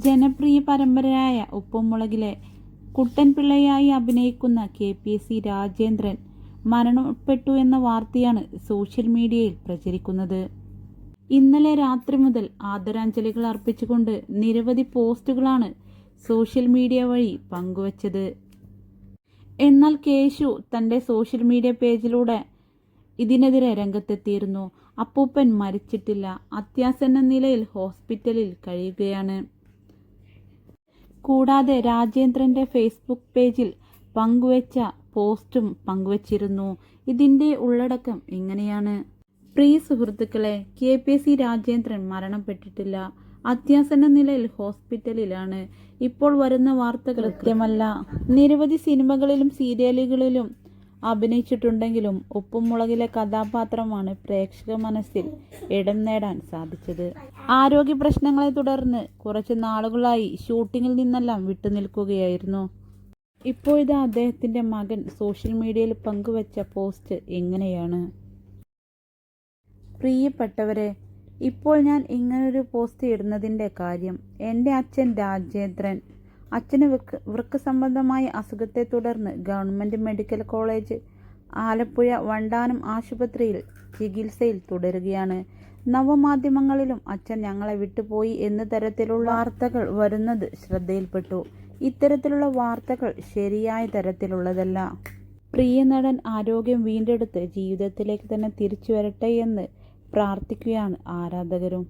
ജനപ്രിയ പരമ്പരയായ ഉപ്പുമുളകിലെ കുട്ടൻപിള്ളയായി അഭിനയിക്കുന്ന കെ പി സി രാജേന്ദ്രൻ മരണപ്പെട്ടു എന്ന വാർത്തയാണ് സോഷ്യൽ മീഡിയയിൽ പ്രചരിക്കുന്നത്. ഇന്നലെ രാത്രി മുതൽ ആദരാഞ്ജലികൾ അർപ്പിച്ചുകൊണ്ട് നിരവധി പോസ്റ്റുകളാണ് സോഷ്യൽ മീഡിയ വഴി പങ്കുവച്ചത്. എന്നാൽ കേശു തന്റെ സോഷ്യൽ മീഡിയ പേജിലൂടെ ഇതിനെതിരെ രംഗത്തെത്തിയിരുന്നു. അപ്പൂപ്പൻ മരിച്ചിട്ടില്ല. അത്യാസന്ന നിലയിൽ ഹോസ്പിറ്റലിൽ കഴിയുകയാണ്. കൂടാതെ രാജേന്ദ്രന്റെ ഫേസ്ബുക്ക് പേജിൽ പങ്കുവച്ച പോസ്റ്റും പങ്കുവച്ചിരുന്നു. ഇതിന്റെ ഉള്ളടക്കം ഇങ്ങനെയാണ് പ്രിയ സുഹൃത്തുക്കളെ കെ പി സി രാജേന്ദ്രൻ മരണപ്പെട്ടിട്ടില്ല. അത്യാസന്ന നിലയിൽ ഹോസ്പിറ്റലിലാണ്. ഇപ്പോൾ വരുന്ന വാർത്തകൾ കൃത്യമല്ല. നിരവധി സിനിമകളിലും സീരിയലുകളിലും അഭിനയിച്ചിട്ടുണ്ടെങ്കിലും ഉപ്പുമുളകിലെ കഥാപാത്രമാണ് പ്രേക്ഷക മനസ്സിൽ ഇടം നേടാൻ സാധിച്ചത്. ആരോഗ്യ പ്രശ്നങ്ങളെ തുടർന്ന് കുറച്ച് നാളുകളായി ഷൂട്ടിങ്ങിൽ നിന്നെല്ലാം വിട്ടുനിൽക്കുകയായിരുന്നു. ഇപ്പോഴിതാ അദ്ദേഹത്തിന്റെ മകൻ സോഷ്യൽ മീഡിയയിൽ പങ്കുവച്ച പോസ്റ്റ് എങ്ങനെയാണ്? പ്രിയപ്പെട്ടവരെ ഇപ്പോൾ ഞാൻ ഇങ്ങനൊരു പോസ്റ്റ് ഇടുന്നതിന്റെ കാര്യം എന്റെ അച്ഛൻ രാജേന്ദ്രൻ അച്ഛന് വൃക്ക് വൃക്ക സംബന്ധമായ അസുഖത്തെ തുടർന്ന് government medical college Alappuzha Vandanam ആശുപത്രിയിൽ ചികിത്സയിൽ തുടരുകയാണ്. നവമാധ്യമങ്ങളിലും അച്ഛൻ ഞങ്ങളെ വിട്ടുപോയി എന്ന തരത്തിലുള്ള വാർത്തകൾ വരുന്നത് ശ്രദ്ധയിൽപ്പെട്ടു. ഇത്തരത്തിലുള്ള വാർത്തകൾ ശരിയായ തരത്തിലുള്ളതല്ല. പ്രിയ നടൻ ആരോഗ്യം വീണ്ടെടുത്ത് ജീവിതത്തിലേക്ക് തന്നെ തിരിച്ചു വരട്ടെ എന്ന് പ്രാർത്ഥിക്കുകയാണ് ആരാധകരും.